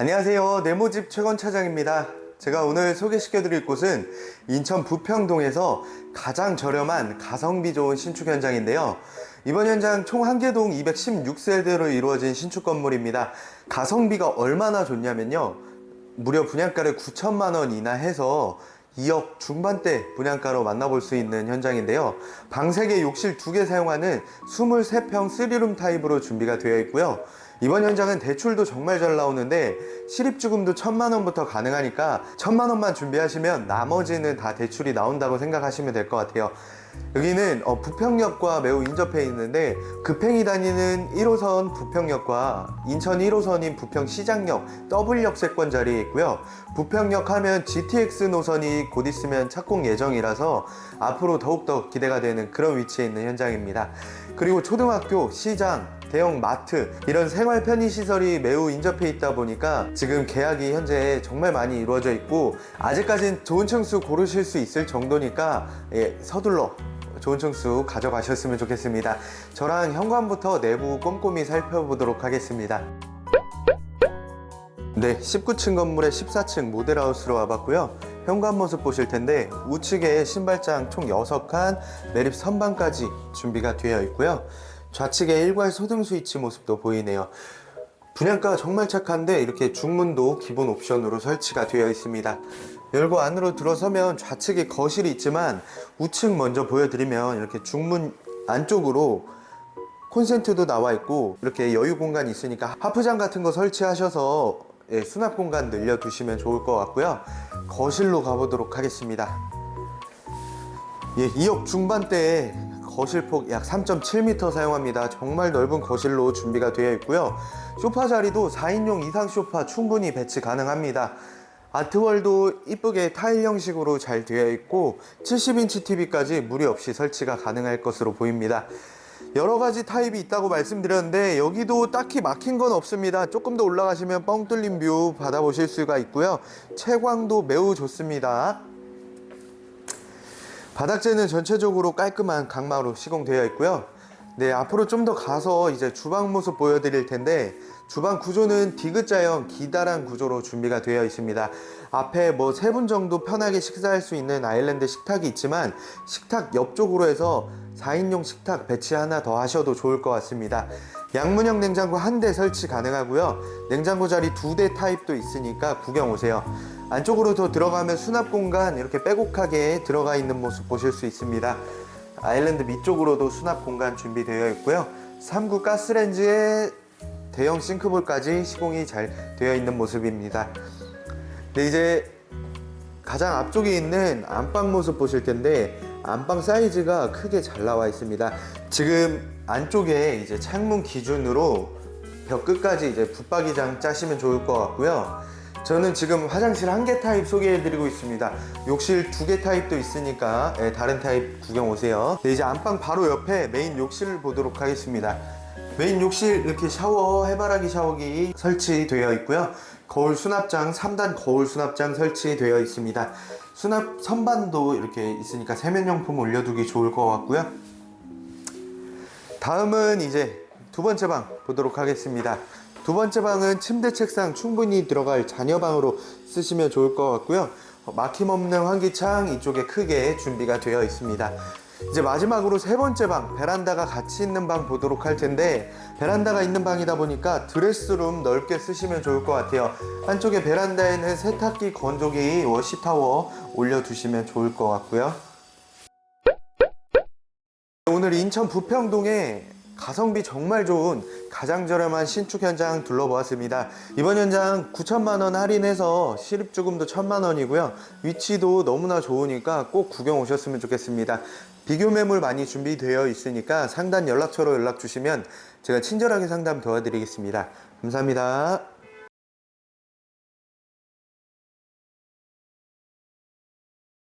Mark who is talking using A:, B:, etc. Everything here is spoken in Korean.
A: 안녕하세요. 네모집 최건 차장입니다. 제가 오늘 소개시켜 드릴 곳은 인천 부평동에서 가장 저렴한 가성비 좋은 신축 현장인데요. 이번 현장 총 한 개동 216세대로 이루어진 신축 건물입니다. 가성비가 얼마나 좋냐면요. 무려 분양가를 9천만 원 이나 해서 2억 중반대 분양가로 만나볼 수 있는 현장인데요. 방 3개, 욕실 2개 사용하는 23평 3룸 타입으로 준비가 되어 있고요. 이번 현장은 대출도 정말 잘 나오는데 실입주금도 천만 원부터 가능하니까 천만 원만 준비하시면 나머지는 다 대출이 나온다고 생각하시면 될 것 같아요. 여기는 어, 부평역과 매우 인접해 있는데 급행이 다니는 1호선 부평역과 인천 1호선인 부평시장역 더블 역세권 자리에 있고요. 부평역 하면 GTX 노선이 곧 있으면 착공 예정이라서 앞으로 더욱더 기대가 되는 그런 위치에 있는 현장입니다. 그리고 초등학교, 시장, 대형 마트 이런 생활 편의 시설이 매우 인접해 있다 보니까 지금 계약이 현재 정말 많이 이루어져 있고 아직까진 좋은 층수 고르실 수 있을 정도니까 예, 서둘러 좋은 층수 가져가셨으면 좋겠습니다. 저랑 현관부터 내부 꼼꼼히 살펴보도록 하겠습니다. 네, 19층 건물의 14층 모델하우스로 와봤고요. 현관 모습 보실 텐데 우측에 신발장 총 6칸, 매립 선반까지 준비가 되어 있고요. 좌측에 일괄 소등 스위치 모습도 보이네요. 분양가가 정말 착한데 이렇게 중문도 기본 옵션으로 설치가 되어 있습니다. 열고 안으로 들어서면 좌측에 거실이 있지만 우측 먼저 보여드리면 이렇게 중문 안쪽으로 콘센트도 나와 있고 이렇게 여유 공간이 있으니까 하프장 같은 거 설치하셔서 예, 수납 공간 늘려 두시면 좋을 것 같고요. 거실로 가보도록 하겠습니다. 예, 2억 중반대에 거실폭 약 3.7m 사용합니다. 정말 넓은 거실로 준비가 되어 있고요. 소파 자리도 4인용 이상 소파 충분히 배치 가능합니다. 아트월도 이쁘게 타일 형식으로 잘 되어 있고 70인치 TV까지 무리 없이 설치가 가능할 것으로 보입니다. 여러 가지 타입이 있다고 말씀드렸는데 여기도 딱히 막힌 건 없습니다. 조금 더 올라가시면 뻥 뚫린 뷰 받아보실 수가 있고요. 채광도 매우 좋습니다. 바닥재는 전체적으로 깔끔한 강마로 시공되어 있고요. 네, 앞으로 좀 더 가서 이제 주방 모습 보여드릴 텐데 주방 구조는 디귿자형 기다란 구조로 준비가 되어 있습니다. 앞에 뭐 세 분 정도 편하게 식사할 수 있는 아일랜드 식탁이 있지만 식탁 옆쪽으로 해서 4인용 식탁 배치 하나 더 하셔도 좋을 것 같습니다. 양문형 냉장고 한 대 설치 가능하고요. 냉장고 자리 두 대 타입도 있으니까 구경 오세요. 안쪽으로 더 들어가면 수납 공간 이렇게 빼곡하게 들어가 있는 모습 보실 수 있습니다. 아일랜드 밑쪽으로도 수납 공간 준비되어 있고요. 3구 가스렌지에 대형 싱크볼까지 시공이 잘 되어 있는 모습입니다. 네, 이제 가장 앞쪽에 있는 안방 모습 보실 텐데 안방 사이즈가 크게 잘 나와 있습니다. 지금 안쪽에 이제 창문 기준으로 벽 끝까지 이제 붙박이장 짜시면 좋을 것 같고요. 저는 지금 화장실 한 개 타입 소개해드리고 있습니다. 욕실 두 개 타입도 있으니까 예, 다른 타입 구경 오세요. 네, 이제 안방 바로 옆에 메인 욕실을 보도록 하겠습니다. 메인 욕실 이렇게 샤워, 해바라기 샤워기 설치되어 있고요. 거울 수납장, 3단 거울 수납장 설치되어 있습니다. 수납 선반도 이렇게 있으니까 세면용품 올려두기 좋을 것 같고요. 다음은 이제 두 번째 방 보도록 하겠습니다. 두 번째 방은 침대 책상 충분히 들어갈 자녀 방으로 쓰시면 좋을 것 같고요. 어, 막힘없는 환기창 이쪽에 크게 준비가 되어 있습니다. 이제 마지막으로 세 번째 방, 베란다가 같이 있는 방 보도록 할 텐데 베란다가 있는 방이다 보니까 드레스룸 넓게 쓰시면 좋을 것 같아요. 한쪽에 베란다에는 세탁기, 건조기, 워시타워 올려두시면 좋을 것 같고요. 오늘 인천 부평동에 가성비 정말 좋은 가장 저렴한 신축 현장 둘러보았습니다. 이번 현장 9천만 원 할인해서 실입주금도 1천만 원이고요. 위치도 너무나 좋으니까 꼭 구경 오셨으면 좋겠습니다. 비교 매물 많이 준비되어 있으니까 상단 연락처로 연락 주시면 제가 친절하게 상담 도와드리겠습니다. 감사합니다.